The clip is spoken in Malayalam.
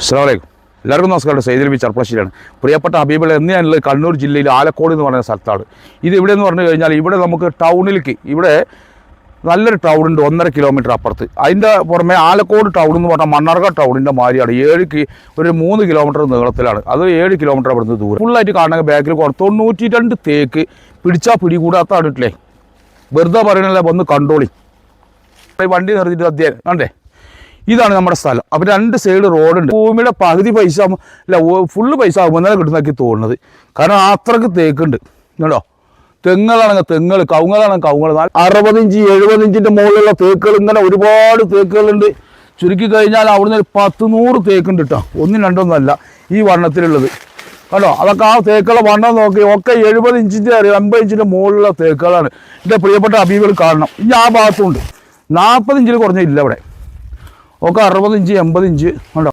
അസ്സാമലൈക്കും എല്ലാവർക്കും നമസ്കാരം. സൈദിൽ ബി ചെർപ്പളശ്ശേരിയാണ് പ്രിയപ്പെട്ട ഹബീബിൾ എന്ന് ഞാനുള്ളത് കണ്ണൂർ ജില്ലയിൽ ആലക്കോട് എന്ന് പറയുന്ന സ്ഥലത്താണ്. ഇത് ഇവിടെ എന്ന് പറഞ്ഞു കഴിഞ്ഞാൽ ഇവിടെ നമുക്ക് ടൗണിലേക്ക് ഇവിടെ നല്ലൊരു ടൗൺ ഉണ്ട് ഒന്നര കിലോമീറ്റർ അപ്പുറത്ത്. അതിന്റെ പുറമെ ആലക്കോട് ടൗൺ എന്ന് പറഞ്ഞാൽ മണ്ണർക ടൗണിന്റെ മാതിരിയാണ്. ഏഴ് ഒരു മൂന്ന് കിലോമീറ്റർ നീളത്തിലാണ്. അത് ഏഴ് കിലോമീറ്റർ അവിടുന്ന് ദൂരം. ഫുള്ളായിട്ട് കാണണമെങ്കിൽ ബാക്കിൽ കുറച്ച് തൊണ്ണൂറ്റി രണ്ട് തേക്ക് പിടിച്ചാൽ പിടികൂടാത്ത ആണിട്ടില്ലേ വെറുതെ പറയണല്ലേ വന്ന് കണ്ടോളി. വണ്ടി നിർത്തിയിട്ട് അധ്യയനം കണ്ടേ? ഇതാണ് നമ്മുടെ സ്ഥലം. അപ്പോൾ രണ്ട് സൈഡ് റോഡുണ്ട് ഭൂമിയുടെ പകുതി പൈസ അല്ല ഫുള്ള് പൈസ ആകുമ്പോൾ കിട്ടുന്നതാക്കി തോന്നുന്നത്. കാരണം അത്രയ്ക്ക് തേക്കുണ്ട്. കേട്ടോ തെങ്ങുകളാണെങ്കിൽ തെങ്ങുകൾ കവുങ്ങലാണെങ്കിൽ കവുങ്ങൾ അറുപതിഞ്ച് എഴുപതിഞ്ചിന്റെ മുകളിലുള്ള തേക്കുകൾ ഇങ്ങനെ ഒരുപാട് തേക്കുകളുണ്ട്. ചുരുക്കി കഴിഞ്ഞാൽ അവിടുന്ന് ഒരു പത്ത് നൂറ് തേക്കുണ്ട് കേട്ടോ ഒന്നും രണ്ടൊന്നല്ല ഈ വണ്ണത്തിലുള്ളത്. കേട്ടോ അതൊക്കെ ആ തേക്കുകളെ വണ്ണം നോക്കി ഒക്കെ എഴുപത് ഇഞ്ചിന്റെ അറിയാം അമ്പത് ഇഞ്ചിന്റെ മുകളിലുള്ള തേക്കുകളാണ്. എന്റെ പ്രിയപ്പെട്ട അബീബികൾ കാണണം. ഇനി ആ ഭാഗത്തുണ്ട്. നാൽപ്പത് ഇഞ്ചിൽ കുറഞ്ഞില്ല ഇവിടെ. ഒക്കെ അറുപത് ഇഞ്ച് എൺപത് ഇഞ്ച് ഉണ്ടോ?